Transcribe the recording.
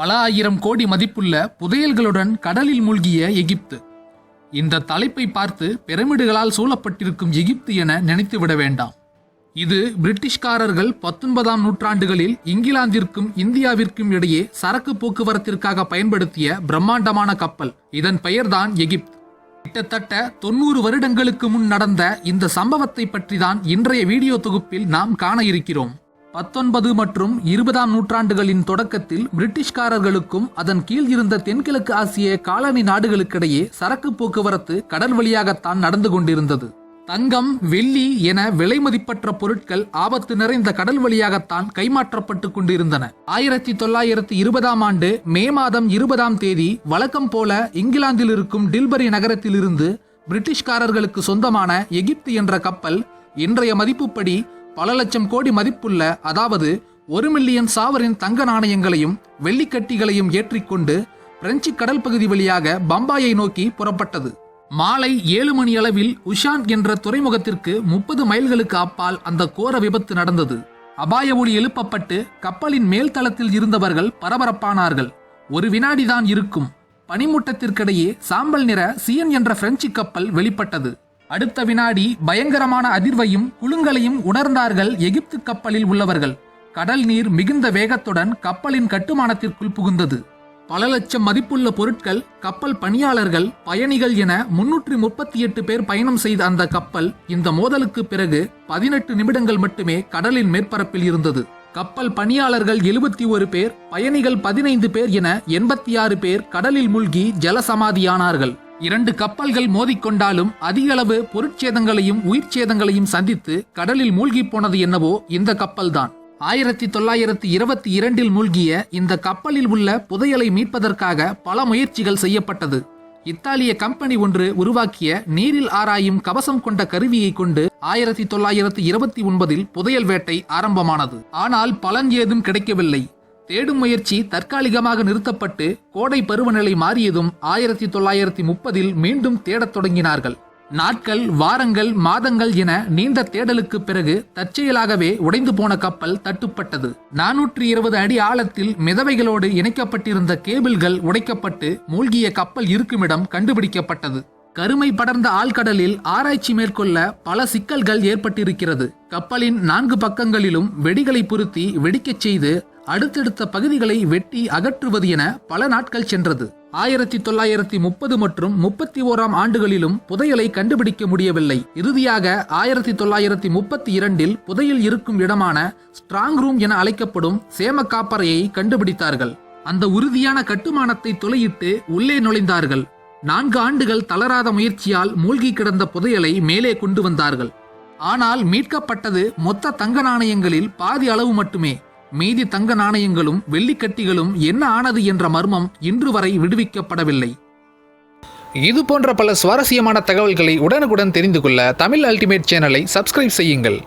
பல ஆயிரம் கோடி மதிப்புள்ள புதையல்களுடன் கடலில் மூழ்கிய எகிப்து. இந்த தலைப்பை பார்த்து பிரமிடுகளால் சூழப்பட்டிருக்கும் எகிப்து என நினைத்துவிட வேண்டாம். இது பிரிட்டிஷ்காரர்கள் பத்தொன்பதாம் நூற்றாண்டுகளில் இங்கிலாந்திற்கும் இந்தியாவிற்கும் இடையே சரக்கு போக்குவரத்திற்காக பயன்படுத்திய பிரம்மாண்டமான கப்பல். இதன் பெயர்தான் எகிப்து. கிட்டத்தட்ட தொண்ணூறு வருடங்களுக்கு முன் நடந்த இந்த சம்பவத்தை பற்றிதான் இன்றைய வீடியோ தொகுப்பில் நாம் காண இருக்கிறோம். பத்தொன்பது மற்றும் இருபதாம் நூற்றாண்டுகளின் தொடக்கத்தில் பிரிட்டிஷ்காரர்களுக்கும் அதன் கீழ் இருந்த தென்கிழக்கு ஆசிய காலனி நாடுகளுக்கிடையே சரக்கு போக்குவரத்து கடல் வழியாகத்தான் நடந்து கொண்டிருந்தது. தங்கம் வெள்ளி என விலை மதிப்பற்ற பொருட்கள் ஆபத்து நிறைந்த கடல் வழியாகத்தான் கைமாற்றப்பட்டு கொண்டிருந்தன. ஆயிரத்தி தொள்ளாயிரத்தி இருபதாம் ஆண்டு மே மாதம் இருபதாம் தேதி வழக்கம் போல இங்கிலாந்தில் இருக்கும் டில்பரி நகரத்திலிருந்து பிரிட்டிஷ்காரர்களுக்கு சொந்தமான எகிப்து என்ற கப்பல் இன்றைய மதிப்புப்படி பல லட்சம் கோடி மதிப்புள்ள அதாவது ஒரு மில்லியன் சாவரின் தங்க நாணயங்களையும் வெள்ளிக்கட்டிகளையும் ஏற்றிக்கொண்டு பிரெஞ்சு கடல் பகுதி வழியாக பம்பாயை நோக்கி புறப்பட்டது. மாலை ஏழு மணி அளவில் உஷான் என்ற துறைமுகத்திற்கு முப்பது மைல்களுக்கு அப்பால் அந்த கோர விபத்து நடந்தது. அபாய ஒளி எழுப்பப்பட்டு கப்பலின் மேல் தளத்தில் இருந்தவர்கள் பரபரப்பானார்கள். ஒரு வினாடிதான் இருக்கும். பனிமூட்டத்திற்கிடையே சாம்பல் நிற சியன் என்ற பிரெஞ்சு கப்பல் வெளிப்பட்டது. அடுத்த வினாடி பயங்கரமான அதிர்வையும் குலுங்கலையும் உணர்ந்தார்கள் எகிப்து கப்பலில் உள்ளவர்கள். கடல் நீர் மிகுந்த வேகத்துடன் கப்பலின் கட்டுமானத்திற்குள் புகுந்தது. பல லட்சம் மதிப்புள்ள பொருட்கள் கப்பல் பணியாளர்கள் பயணிகள் என முன்னூற்றி முப்பத்தி எட்டு பேர் பயணம் செய்த அந்த கப்பல் இந்த மோதலுக்கு பிறகு பதினெட்டு நிமிடங்கள் மட்டுமே கடலின் மேற்பரப்பில் இருந்தது. கப்பல் பணியாளர்கள் எழுபத்தி ஒரு பேர் பயணிகள் பதினைந்து பேர் என எண்பத்தி ஆறு பேர் கடலில் மூழ்கி ஜலசமாதியானார்கள். இரண்டு கப்பல்கள் மோதிக்கொண்டாலும் அதிக அளவு பொருட்சேதங்களையும் உயிர் சேதங்களையும் சந்தித்து கடலில் மூழ்கி போனது என்னவோ இந்த கப்பல்தான். ஆயிரத்தி தொள்ளாயிரத்தி இருபத்தி இரண்டில் மூழ்கிய இந்த கப்பலில் உள்ள புதையலை மீட்பதற்காக பல முயற்சிகள் செய்யப்பட்டது. இத்தாலிய கம்பெனி ஒன்று உருவாக்கிய நீரில் ஆராயும் கவசம் கொண்ட கருவியை கொண்டு ஆயிரத்தி தொள்ளாயிரத்தி இருபத்தி ஒன்பதில் புதையல் வேட்டை ஆரம்பமானது. ஆனால் பலன் ஏதும் கிடைக்கவில்லை. தேடும் முயற்சி தற்காலிகமாக நிறுத்தப்பட்டு கோடை பருவநிலை மாறியதும் ஆயிரத்தி தொள்ளாயிரத்தி முப்பதில் மீண்டும் தேடத் தொடங்கினார்கள். நாட்கள் வாரங்கள் மாதங்கள் என நீண்ட தேடலுக்கு பிறகு தற்செயலாகவே உடைந்து போன கப்பல் தட்டுப்பட்டது. நானூற்றி இருபது அடி ஆழத்தில் மிதவைகளோடு இணைக்கப்பட்டிருந்த கேபிள்கள் உடைக்கப்பட்டு மூழ்கிய கப்பல் இருக்குமிடம் கண்டுபிடிக்கப்பட்டது. கருமை படர்ந்த ஆழ்கடலில் ஆராய்ச்சி மேற்கொள்ள பல சிக்கல்கள் ஏற்பட்டிருக்கிறது. கப்பலின் நான்கு பக்கங்களிலும் வெடிகளை பொருத்தி வெடிக்கச் செய்து அடுத்தடுத்த பகுதிகளை வெட்டி அகற்றுவது என பல நாட்கள் சென்றது. ஆயிரத்தி தொள்ளாயிரத்தி முப்பது மற்றும் முப்பத்தி ஓராம் ஆண்டுகளிலும் புதையலை கண்டுபிடிக்க முடியவில்லை. இறுதியாக ஆயிரத்தி தொள்ளாயிரத்தி முப்பத்தி இரண்டில் புதையில் இருக்கும் இடமான ஸ்ட்ராங் ரூம் என அழைக்கப்படும் சேம காப்பறையை கண்டுபிடித்தார்கள். அந்த உறுதியான கட்டுமானத்தை துளையிட்டு உள்ளே நுழைந்தார்கள். நான்கு ஆண்டுகள் தளராத முயற்சியால் மூழ்கி கிடந்த புதையலை மேலே கொண்டு வந்தார்கள். ஆனால் மீட்கப்பட்டது மொத்த தங்க நாணயங்களில் பாதி அளவு மட்டுமே. மீதி தங்க நாணயங்களும் வெள்ளிக்கட்டிகளும் என்ன ஆனது என்ற மர்மம் இன்று வரை விடுவிக்கப்படவில்லை. இது போன்ற பல சுவாரஸ்யமான தகவல்களை உடனுக்குடன் தெரிந்து கொள்ள தமிழ் அல்டிமேட் சேனலை சப்ஸ்கிரைப் செய்யுங்கள்.